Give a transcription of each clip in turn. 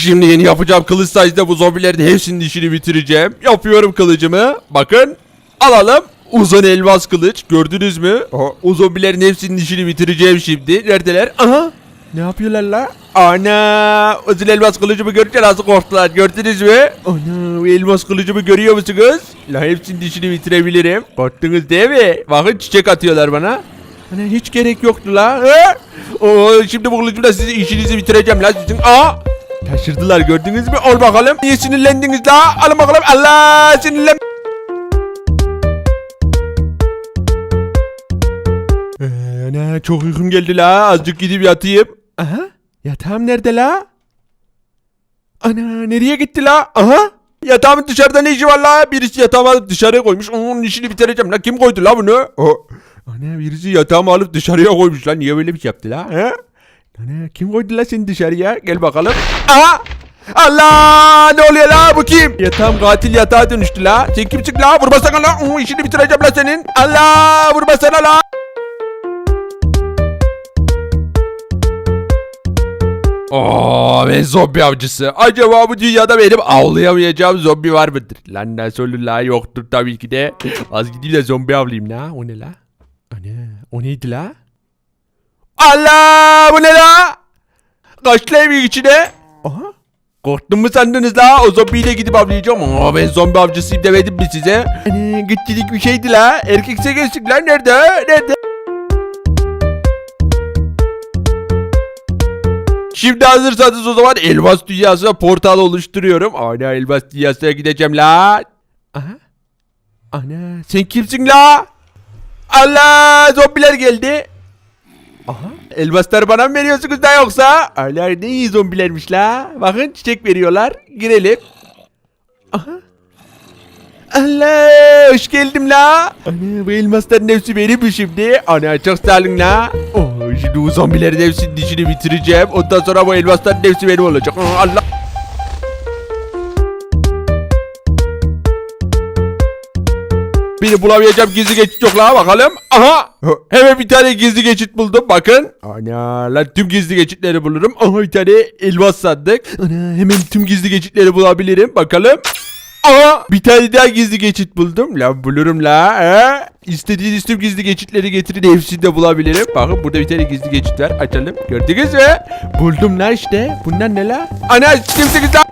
Şimdi yeni yapacağım kılıç sayesinde bu zombilerin hepsinin işini bitireceğim. Yapıyorum kılıcımı. Bakın. Alalım. Uzun elmas kılıç. Gördünüz mü? O, o zombilerin hepsinin işini bitireceğim şimdi. Neredeler? Aha. Ne yapıyorlar la? Ana! Uzun elmas kılıcımı görünce nasıl korktular gördünüz mü? Ana! Elmas kılıcımı görüyor musunuz? La hepsinin işini bitirebilirim. Korktunuz değil mi? Bakın çiçek atıyorlar bana. Hani hiç gerek yoktu la. He? Oo, şimdi bu kılıcımla sizin işinizi bitireceğim la sizin. Aa! Taşırdılar gördünüz mü? Ol bakalım. Niye sinirlendiniz la? Alın bakalım. Allah sinirlen. Ee, ne çok uykum geldi la. Azıcık gidip yatayım. Aha. Yatağım nerede la? Ana nereye gitti la? Aha. Yatağımın dışarıda ne işi var la? Birisi yatağımı alıp dışarıya koymuş. Onun işini bitireceğim la. Kim koydu la bunu? O. Ana birisi yatağımı alıp dışarıya koymuş la. Niye böyle bir şey yaptı la? He? Ana kim koydu la seni dışarıya? Gel bakalım. Aha. Allah ne oluyor la bu kim? Yatağım katil yatağa dönüştü la. Sen kimsin la? Vurmasana la. Hı, işini bitireceğim la senin. Allah vurmasana la. Oo ben zombi avcısı. Acaba bu dünyada benim avlayamayacağım zombi var mıdır? Lan nasıl olur la yoktur tabii ki de. Az gideyim de zombi avlayayım la. O ne la? Ana o neydi la? Allah bu ne la? Kaçtı evin içine. Aha. Korktun mu sandınız la? O zombiyle gidip avlayacağım. Aa, ben zombi avcısıyım demedim mi size? Hani gıccilik bir şeydi la. Erkekse geçtik lan nerede? Nerede? Şimdi hazırsanız o zaman elmas dünyasına portal oluşturuyorum. Ana elmas dünyasına gideceğim la. Aha. Ana sen kimsin la? Allah zombiler geldi. Aha. Elmasları bana mı veriyorsunuz da yoksa? Ala ne iyi zombilermiş la. Bakın çiçek veriyorlar. Girelim. Aha. Allah hoş geldim la. Ana bu elmasların hepsi benim şimdi? Ana çok sağ olun la. Oh, şimdi bu zombilerin hepsinin dişini bitireceğim. Ondan sonra bu elmasların hepsi benim olacak. Oh, Allah. Beni bulamayacağım gizli geçit yok la bakalım. Aha. Hemen bir tane gizli geçit buldum bakın. Ana lan tüm gizli geçitleri bulurum. Aha bir tane elmas sandık. Ana hemen tüm gizli geçitleri bulabilirim. Bakalım. Aha bir tane daha gizli geçit buldum. Lan bulurum la. He? İstediğiniz tüm gizli geçitleri getirin hepsini de bulabilirim. Bakın burada bir tane gizli geçit var. Açalım. Gördünüz mü? Buldum la işte. Bunlar ne la? Ana kimsiniz la?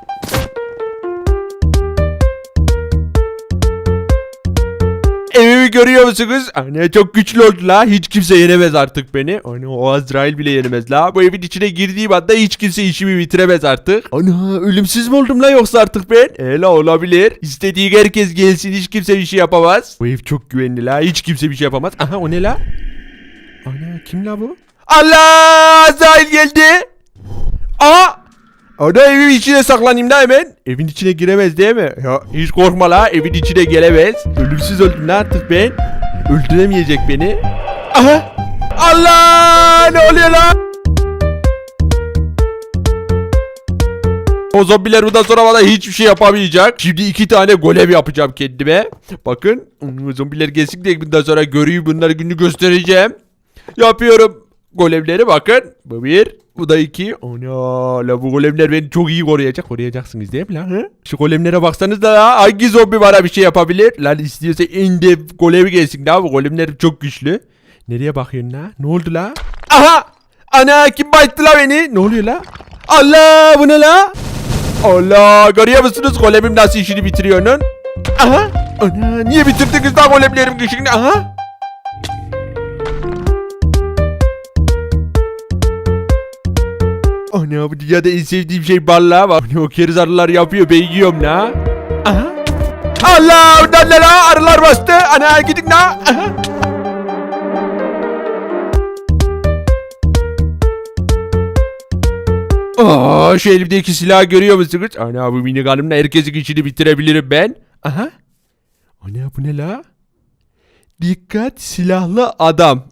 Evimi görüyor musunuz? Anne çok güçlü oldu la. Hiç kimse yenemez artık beni. Anne o Azrail bile yenemez la. Bu evin içine girdiğim anda hiç kimse işimi bitiremez artık. Ana ölümsüz mü oldum la yoksa artık ben? E la olabilir. İstediği herkes gelsin hiç kimse bir şey yapamaz. Bu ev çok güvenli la. Hiç kimse bir şey yapamaz. Aha o ne la? Ana kim la bu? Allah Azrail geldi. Aa Ana evin içine saklanayım da hemen. Evin içine giremez değil mi? Ya hiç korkma la evin içine gelemez. Ölümsüz öldüm la artık ben. Öldüremeyecek beni. Aha! Allah! Ne oluyor la? O zombiler bundan sonra bana hiçbir şey yapamayacak. Şimdi iki tane golem yapacağım kendime. Bakın. hmm, Zombiler gelsin de bundan sonra göreyim bunları günü göstereceğim. Yapıyorum. Golemleri bakın. Bu bir. Bu da iki. Ana la bu golemler beni çok iyi koruyacak. Koruyacaksınız değil mi lan? Hı? Şu golemlere baksanız da la. Hangi zombi bana bir şey yapabilir? Lan istiyorsa en de golemi gelsin la. Bu golemler çok güçlü. Nereye bakıyorsun la? Ne oldu la? Aha! Ana kim bayıttı la beni? Ne oluyor la? Allah bu ne la? Allah görüyor musunuz golemim nasıl işini bitiriyor onun? Aha! Ana niye bitirdiniz lan golemlerim işini? Aha! Ana bu dünyada en sevdiğim şey balığa bak. Ne o keriz arılar yapıyor ben yiyorum la. Aha. Allah oradan ne la arılar bastı. Ana gidin la. Aha. Aa, şu elimdeki silahı görüyor musunuz? Ana bu minigunumla herkesin işini bitirebilirim ben. Aha. Ana bu ne la? Dikkat silahlı adam.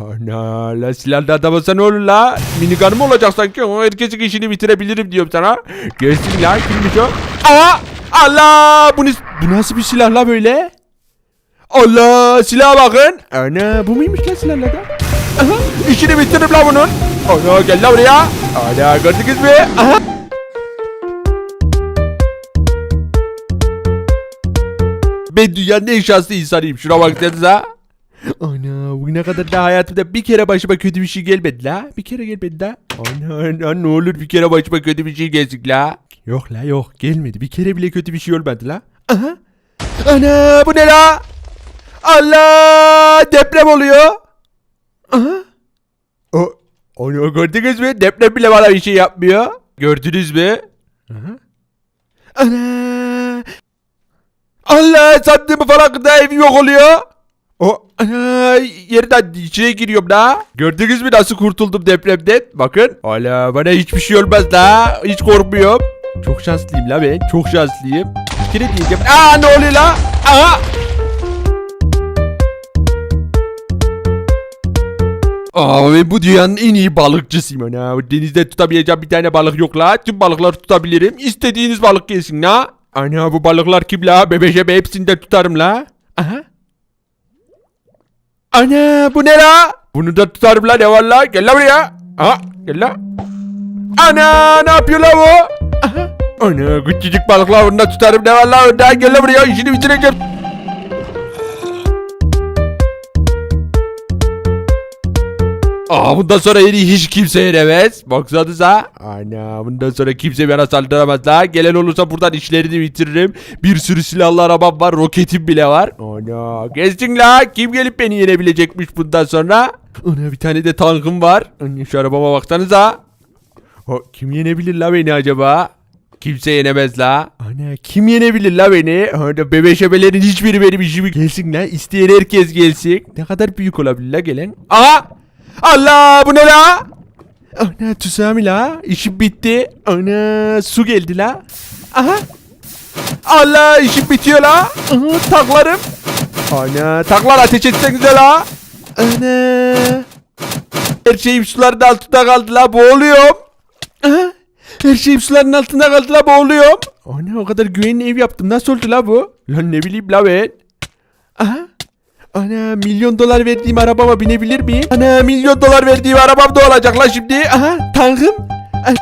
Ana la silahla adama sen olur la. Minigun mı olacak sanki? O herkesin işini bitirebilirim diyorum sana. Gelsin la kimmiş o? Aa! Allah! Bu, ne, bu nasıl bir silah la böyle? Allah! Silaha bakın. Ana bu muymuş la silahla da? İşini bitiririm la bunun. Ana gel la buraya. Ana gördünüz mü? Aha! Ben dünyanın en şanslı insanıyım. Şuna bak dediniz ha. Ana bugüne kadar da hayatımda bir kere başıma kötü bir şey gelmedi la. Bir kere gelmedi la. Ana, ana ne olur bir kere başıma kötü bir şey gelsin la. Yok la yok gelmedi. Bir kere bile kötü bir şey olmadı la. Aha. Ana bu ne la? Allah deprem oluyor. Aha. O, onu gördünüz mü? Deprem bile bana bir şey yapmıyor. Gördünüz mü? Aha. Ana. Allah sattığımı falan da evim yok oluyor. Yerden içine giriyorum la. Gördünüz mü nasıl kurtuldum depremden? Bakın. Hala bana hiçbir şey olmaz la. Hiç korkmuyorum. Çok şanslıyım la ben. Çok şanslıyım. Bir kere diyeceğim. Aa ne oluyor la? Aha. Aa ben bu dünyanın en iyi balıkçısıyım ana. Denizde tutamayacağım bir tane balık yok la. Tüm balıkları tutabilirim. İstediğiniz balık gelsin la. Ana bu balıklar kim la? Bebeşebe hepsini de tutarım la. Aha. Ana bu ne la? Bunu da tutarım la ne var la? Gel la buraya. Aha gel la. Ana ne yapıyor la bu? Aha. Ana küçücük balıklar bunu da tutarım ne var la? Önden gel la buraya işini bitireceğim. Aa bundan sonra yeni hiç kimse yenemez. Baksanıza. Ana bundan sonra kimse bana saldıramaz la. Gelen olursa buradan işlerini bitiririm. Bir sürü silahlı arabam var. Roketim bile var. Ana geçsin la. Kim gelip beni yenebilecekmiş bundan sonra. Ana bir tane de tankım var. Ana, şu arabama baksanıza. O, kim yenebilir la beni acaba? Kimse yenemez la. Ana kim yenebilir la beni? Ana bebeşebelerin hiçbiri benim işimi gelsin la. İsteyen herkes gelsin. Ne kadar büyük olabilir la gelen? Aha! Allah bu ne la? Ana tuzağım la. İşim bitti. Ana su geldi la. Aha. Allah işim bitiyor la. Aha, taklarım. Ana taklar ateş etsenize la. Ana. Her şeyim suların altında kaldı la boğuluyorum. Aha. Her şeyim suların altında kaldı la boğuluyorum. Ana o kadar güvenli ev yaptım. Nasıl oldu la bu? Lan ne bileyim la ben. Aha. Ana milyon dolar verdiğim arabama binebilir miyim? Ana milyon dolar verdiğim arabam da olacak la şimdi. Aha tankım. Ay.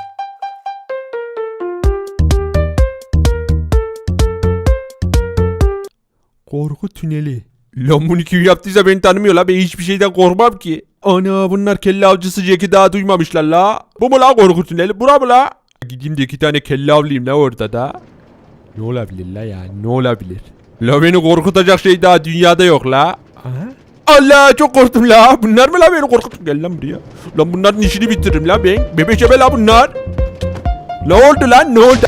Korku tüneli. Lan bunu kim yaptıysa beni tanımıyor la. Ben hiçbir şeyden korkmam ki. Ana bunlar kelle avcısı Jack'i daha duymamışlar la. Bu mu la korku tüneli? Bura mı la? Gideyim de iki tane kelle avlayayım la orada da. Ne olabilir la ya? Ne olabilir? La beni korkutacak şey daha dünyada yok la. Aha. Allah çok korktum la. Bunlar mı la beni korkut? Gel lan buraya. Lan bunların işini bitiririm la ben. Bebeşeme la bunlar. Ne oldu lan? Ne oldu?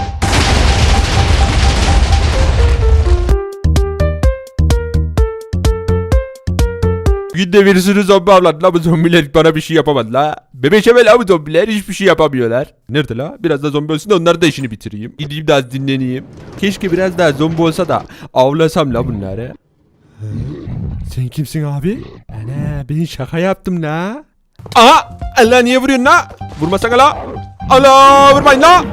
Günde bir sürü zombi avladı la bu zombiler bana bir şey yapamadı la. Bebeşeme la bu zombiler hiçbir şey yapamıyorlar. Nerede la? Biraz da zombi olsun da onları da işini bitireyim. Gideyim de az dinleneyim. Keşke biraz daha zombi olsa da avlasam la bunları. Sen kimsin abi? Ana ben şaka yaptım la. Aha! Allah niye vuruyorsun la? Vurmasana la. Allah vurmayın la.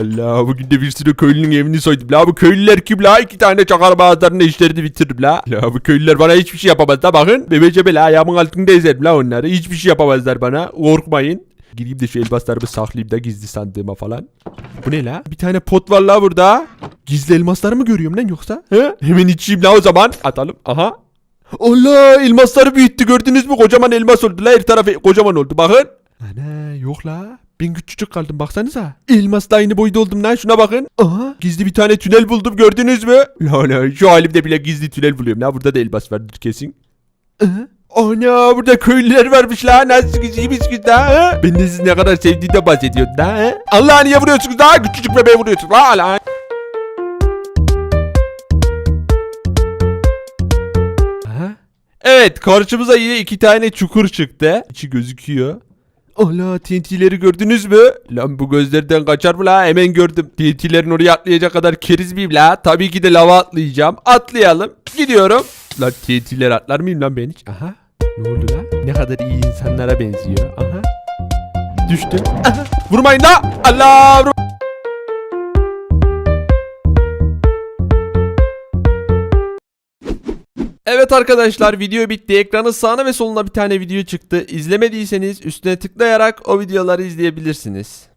Allah bugün de bir sürü köylünün evini soydum. La bu köylüler kim la? İki tane çakar bazılarının işlerini bitirdim la. La bu köylüler bana hiçbir şey yapamaz la bakın. Bebece bela ayağımın altında ezerim la onları. Hiçbir şey yapamazlar bana. Korkmayın. Gireyim de şu elmaslarımı saklayayım da gizli sandığıma falan. Bu ne la? Bir tane pot var la burada. Gizli elmasları mı görüyorum lan yoksa? He? Hemen içeyim la o zaman. Atalım. Aha. Allah elmasları büyüttü gördünüz mü? Kocaman elmas oldu la her tarafı kocaman oldu. Bakın. Ana yok la. Ben küçücük kaldım baksanıza. Elmasla aynı boyda oldum lan şuna bakın. Aha gizli bir tane tünel buldum gördünüz mü? La la şu halimde bile gizli tünel buluyorum la burada da elmas vardır kesin. Aha. Ana burada köylüler varmış la nasıl güzelmiş la ha? Ben de siz ne kadar sevdiğinde bahsediyordum la? Allah niye vuruyorsunuz la küçücük bebeğe vuruyorsunuz la la. Evet karşımıza yine iki tane çukur çıktı. İçi gözüküyor. Allah TNT'leri gördünüz mü? Lan bu gözlerden kaçar mı la? Hemen gördüm. TNT'lerin oraya atlayacak kadar keriz miyim la? Tabii ki de lava atlayacağım. Atlayalım. Gidiyorum. Lan TNT'ler atlar mıyım lan ben hiç? Aha. Ne oldu la? Ne kadar iyi insanlara benziyor. Aha. Düştüm. Aha. Vurmayın la. Allah. Vur arkadaşlar video bitti. Ekranın sağına ve soluna bir tane video çıktı. İzlemediyseniz üstüne tıklayarak o videoları izleyebilirsiniz.